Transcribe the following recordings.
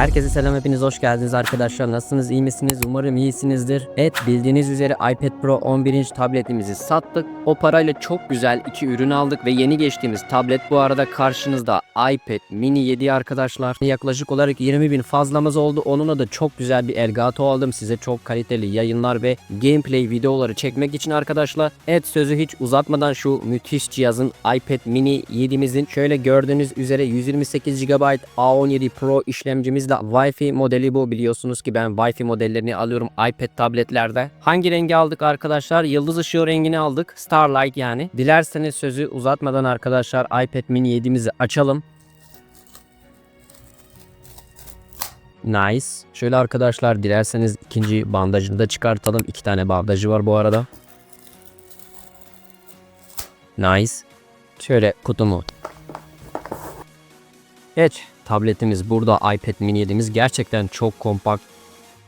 Herkese selam hepiniz hoş geldiniz arkadaşlar. Nasılsınız iyi misiniz? Umarım iyisinizdir. Evet bildiğiniz üzere iPad Pro 11. tabletimizi sattık. O parayla çok güzel iki ürün aldık ve yeni geçtiğimiz tablet bu arada karşınızda iPad mini 7 arkadaşlar. Yaklaşık olarak 20 bin fazlamız oldu. Onunla da çok güzel bir Elgato aldım. Size çok kaliteli yayınlar ve gameplay videoları çekmek için arkadaşlar. Evet sözü hiç uzatmadan şu müthiş cihazın iPad mini 7'mizin şöyle gördüğünüz üzere 128 GB A17 Pro işlemcimizle Wi-Fi modeli bu. Biliyorsunuz ki ben Wi-Fi modellerini alıyorum iPad tabletlerde. Hangi rengi aldık arkadaşlar? Yıldız ışığı rengini aldık. Starlight yani. Dilerseniz sözü uzatmadan arkadaşlar iPad mini 7'mizi açalım. Nice. Şöyle arkadaşlar dilerseniz ikinci bandajını da çıkartalım. İki tane bandajı var bu arada. Nice. Şöyle kutumu. Geç. Tabletimiz burada iPad mini 7'miz gerçekten çok kompakt.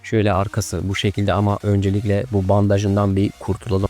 Şöyle arkası bu şekilde ama öncelikle bu bandajından bir kurtulalım.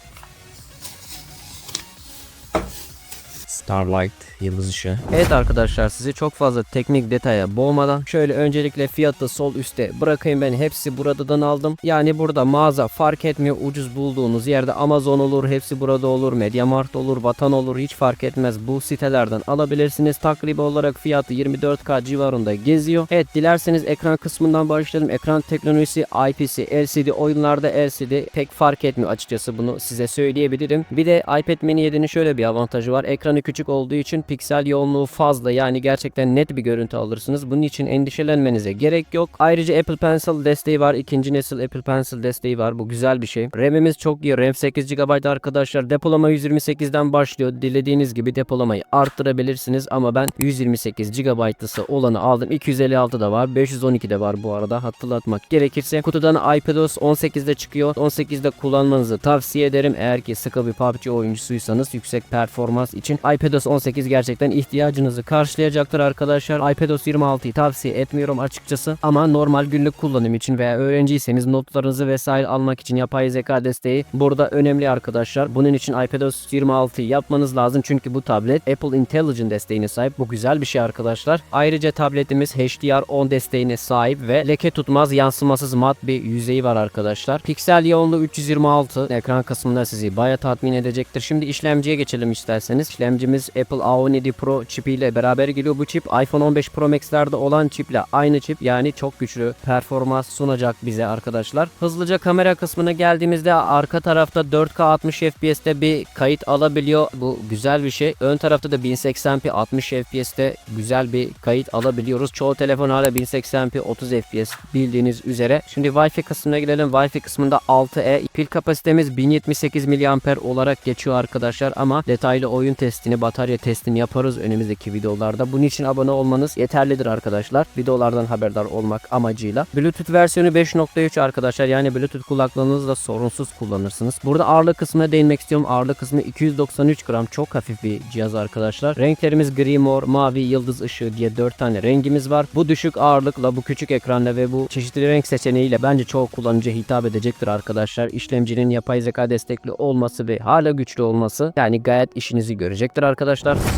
Starlight yıldız ışığı. Evet arkadaşlar sizi çok fazla teknik detaya boğmadan şöyle öncelikle fiyatı sol üstte bırakayım ben hepsi buradan aldım. Yani burada mağaza fark etmiyor ucuz bulduğunuz yerde Amazon olur hepsi burada olur Mediamart olur Vatan olur hiç fark etmez bu sitelerden alabilirsiniz. Takribi olarak fiyatı 24K civarında geziyor. Evet dilerseniz ekran kısmından başlayalım. Ekran teknolojisi IPS LCD oyunlarda LCD pek fark etmiyor açıkçası bunu size söyleyebilirim. Bir de iPad mini 7'nin şöyle bir avantajı var. Ekranı küçük olduğu için piksel yoğunluğu fazla yani gerçekten net bir görüntü alırsınız. Bunun için endişelenmenize gerek yok. Ayrıca Apple Pencil desteği var. İkinci nesil Apple Pencil desteği var. Bu güzel bir şey. RAM'imiz çok iyi. RAM 8 GB arkadaşlar. Depolama 128'den başlıyor. Dilediğiniz gibi depolamayı arttırabilirsiniz ama ben 128 GB'lısı olanı aldım. 256 da var. 512 de var bu arada. Hatırlatmak gerekirse. Kutudan iPadOS 18'de çıkıyor. 18'de kullanmanızı tavsiye ederim. Eğer ki sıkı bir PUBG oyuncusuysanız yüksek performans için iPadOS 18 gerçekten ihtiyacınızı karşılayacaktır arkadaşlar. iPadOS 26'yı tavsiye etmiyorum açıkçası ama normal günlük kullanım için veya öğrenciyseniz notlarınızı vesaire almak için yapay zeka desteği burada önemli arkadaşlar. Bunun için iPadOS 26'yı yapmanız lazım çünkü bu tablet Apple Intelligence desteğine sahip. Bu güzel bir şey arkadaşlar. Ayrıca tabletimiz HDR10 desteğine sahip ve leke tutmaz yansımasız mat bir yüzeyi var arkadaşlar. Piksel yoğunluğu 326. Ekran kısmında sizi baya tatmin edecektir. Şimdi işlemciye geçelim isterseniz. İşlemcimiz Apple A17 Pro çipiyle beraber geliyor. Bu çip iPhone 15 Pro Max'lerde olan çiple aynı çip yani çok güçlü performans sunacak bize arkadaşlar. Hızlıca kamera kısmına geldiğimizde arka tarafta 4K 60 FPS'te bir kayıt alabiliyor. Bu güzel bir şey. Ön tarafta da 1080p 60 FPS'te güzel bir kayıt alabiliyoruz. Çoğu telefon hala 1080p 30 FPS bildiğiniz üzere. Şimdi Wi-Fi kısmına gidelim. Wi-Fi kısmında 6E. Pil kapasitemiz 1078 mAh olarak geçiyor arkadaşlar ama detaylı oyun testini, batarya testini yaparız önümüzdeki videolarda. Bunun için abone olmanız yeterlidir arkadaşlar. Videolardan haberdar olmak amacıyla. Bluetooth versiyonu 5.3 arkadaşlar. Yani Bluetooth kulaklığınızla sorunsuz kullanırsınız. Burada ağırlık kısmına değinmek istiyorum. Ağırlık kısmı 293 gram. Çok hafif bir cihaz arkadaşlar. Renklerimiz gri, mor, mavi, yıldız ışığı diye 4 tane rengimiz var. Bu düşük ağırlıkla, bu küçük ekranla ve bu çeşitli renk seçeneğiyle bence çoğu kullanıcıya hitap edecektir arkadaşlar. İşlemcinin yapay zeka destekli olması ve hala güçlü olması yani gayet işinizi görecektir arkadaşlar.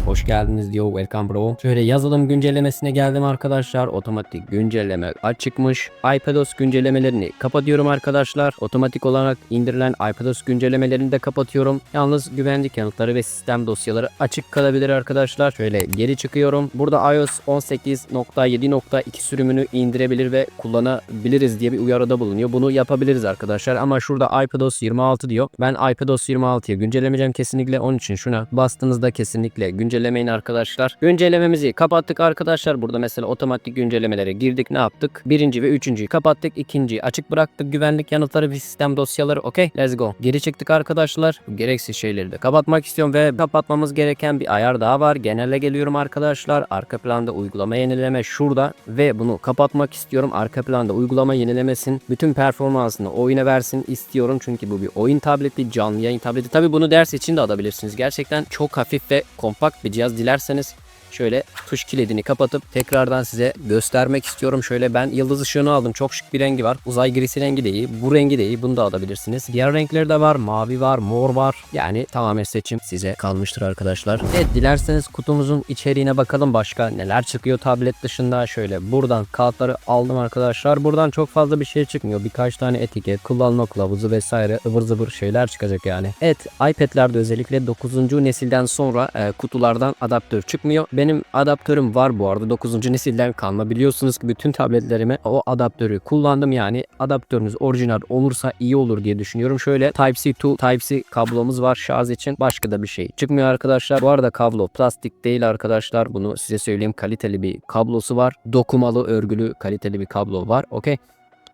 Hoş geldiniz diyor. Welcome bro. Şöyle yazılım güncellemesine geldim arkadaşlar. Otomatik güncelleme açıkmış. iPadOS güncellemelerini kapatıyorum arkadaşlar. Otomatik olarak indirilen iPadOS güncellemelerini de kapatıyorum. Yalnız güvenlik yanıtları ve sistem dosyaları açık kalabilir arkadaşlar. Şöyle geri çıkıyorum. Burada iOS 18.7.2 sürümünü indirebilir ve kullanabiliriz diye bir uyarıda bulunuyor. Bunu yapabiliriz arkadaşlar ama şurada iPadOS 26 diyor. Ben iPadOS 26'yı güncellemeyeceğim kesinlikle. Onun için şuna bastığınızda kesinlikle güncellemeyin arkadaşlar. Güncellememizi kapattık arkadaşlar. Burada mesela otomatik güncellemelere girdik. Ne yaptık? Birinci ve üçüncüyü kapattık. ikinciyi açık bıraktık. Güvenlik yanıtları ve sistem dosyaları. Okey. Let's go. Geri çıktık arkadaşlar. Bu gereksiz şeyleri de kapatmak istiyorum ve kapatmamız gereken bir ayar daha var. Genele geliyorum arkadaşlar. Arka planda uygulama yenileme şurada ve bunu kapatmak istiyorum. Arka planda uygulama yenilemesin. Bütün performansını oyuna versin istiyorum. Çünkü bu bir oyun tableti, canlı yayın tableti. Tabi bunu ders için de alabilirsiniz. Gerçekten çok hafif ve kompakt bir cihaz. Dilerseniz şöyle tuş kilidini kapatıp tekrardan size göstermek istiyorum. Şöyle ben yıldız ışığını aldım. Çok şık bir rengi var. Uzay grisi rengi de iyi. Bu rengi de iyi. Bunu da alabilirsiniz. Diğer renkleri de var. Mavi var, mor var. Yani tamamen seçim size kalmıştır arkadaşlar. Evet dilerseniz kutumuzun içeriğine bakalım. Başka neler çıkıyor tablet dışında. Şöyle buradan kağıtları aldım arkadaşlar. Buradan çok fazla bir şey çıkmıyor. Birkaç tane etiket, kullanma kılavuzu vesaire ıvır zıvır şeyler çıkacak yani. Evet iPad'lerde özellikle 9. nesilden sonra e, kutulardan adaptör çıkmıyor. Benim adaptörüm var bu arada 9. nesilden kalma. Biliyorsunuz ki bütün tabletlerime o adaptörü kullandım yani adaptörünüz orijinal olursa iyi olur diye düşünüyorum. Şöyle Type-C to Type-C kablomuz var şarj için. Başka da bir şey çıkmıyor arkadaşlar. Bu arada kablo plastik değil arkadaşlar. Bunu size söyleyeyim kaliteli bir kablosu var. Dokumalı örgülü kaliteli bir kablo var. Okey.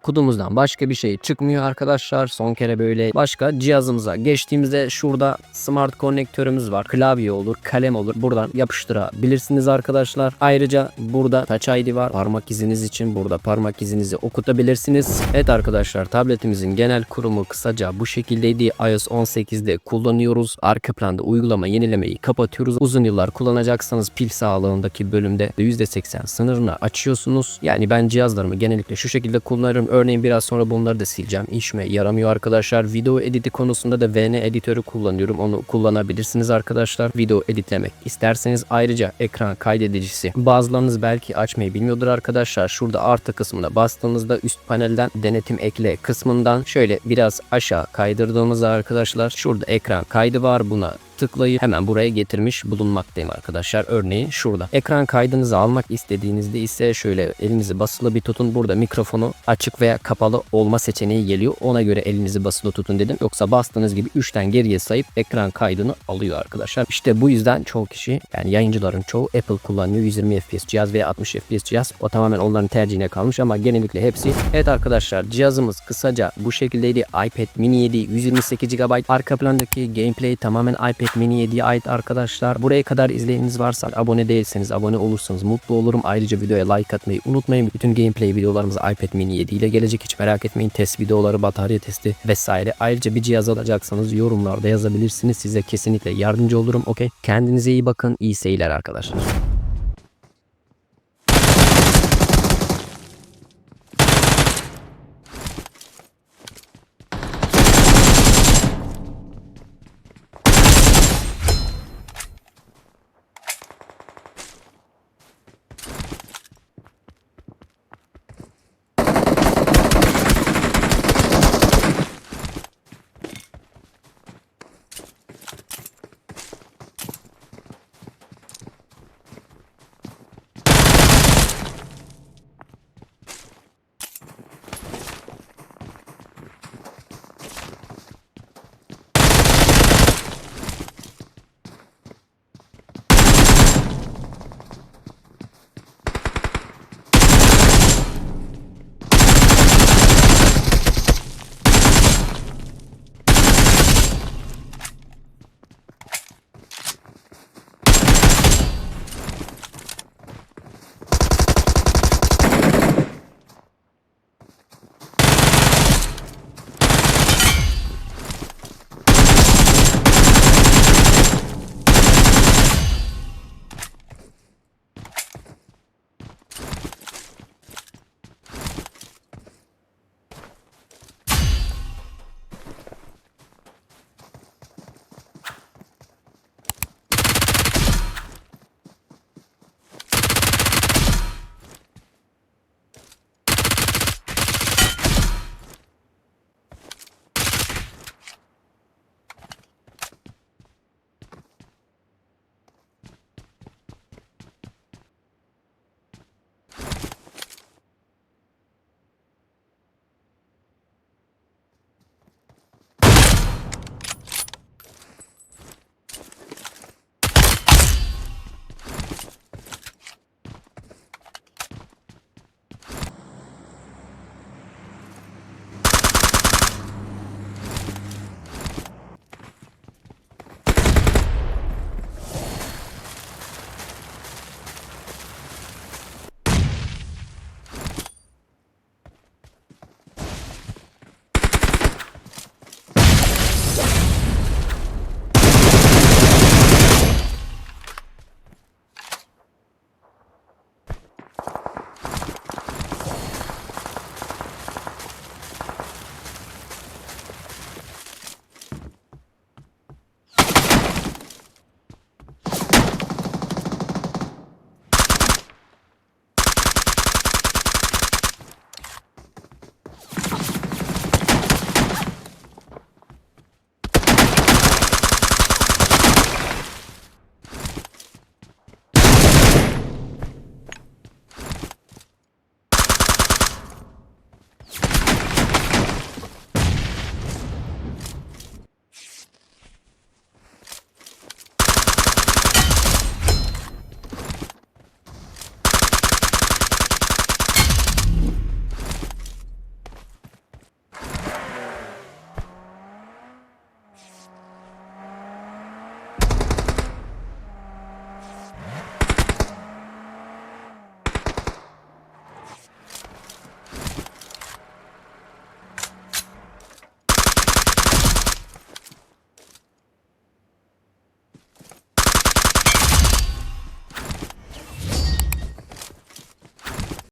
Kutumuzdan başka bir şey çıkmıyor arkadaşlar. Son kere böyle başka cihazımıza geçtiğimizde şurada smart konnektörümüz var. Klavye olur, kalem olur. Buradan yapıştırabilirsiniz arkadaşlar. Ayrıca burada Touch ID var. Parmak iziniz için burada parmak izinizi okutabilirsiniz. Evet arkadaşlar tabletimizin genel kurumu kısaca bu şekildeydi. iOS 18'de kullanıyoruz. Arka planda uygulama yenilemeyi kapatıyoruz. Uzun yıllar kullanacaksanız pil sağlığındaki bölümde %80 sınırını açıyorsunuz. Yani ben cihazlarımı genellikle şu şekilde kullanırım. Örneğin biraz sonra bunları da sileceğim. İşime yaramıyor arkadaşlar. Video editi konusunda da VN editörü kullanıyorum. Onu kullanabilirsiniz arkadaşlar. Video editlemek isterseniz ayrıca ekran kaydedicisi. Bazılarınız belki açmayı bilmiyordur arkadaşlar. Şurada artı kısmına bastığınızda üst panelden denetim ekle kısmından şöyle biraz aşağı kaydırdığımızda arkadaşlar şurada ekran kaydı var. Buna tıklayıp hemen buraya getirmiş bulunmaktayım arkadaşlar. Örneğin şurada. Ekran kaydınızı almak istediğinizde ise şöyle elinizi basılı bir tutun. Burada mikrofonu açık veya kapalı olma seçeneği geliyor. Ona göre elinizi basılı tutun dedim. Yoksa bastığınız gibi 3'ten geriye sayıp ekran kaydını alıyor arkadaşlar. İşte bu yüzden çoğu kişi yani yayıncıların çoğu Apple kullanıyor. 120 FPS cihaz veya 60 FPS cihaz. O tamamen onların tercihine kalmış ama genellikle hepsi. Evet arkadaşlar cihazımız kısaca bu şekildeydi. iPad mini 7 128 GB. Arka plandaki gameplay tamamen iPad Mini 7'ye ait arkadaşlar. Buraya kadar izleyeniniz varsa abone değilseniz abone olursanız mutlu olurum. Ayrıca videoya like atmayı unutmayın. Bütün gameplay videolarımız iPad Mini 7 ile gelecek. Hiç merak etmeyin. Test videoları, batarya testi vesaire. Ayrıca bir cihaz alacaksanız yorumlarda yazabilirsiniz. Size kesinlikle yardımcı olurum. Okey. Kendinize iyi bakın. İyi seyirler arkadaşlar.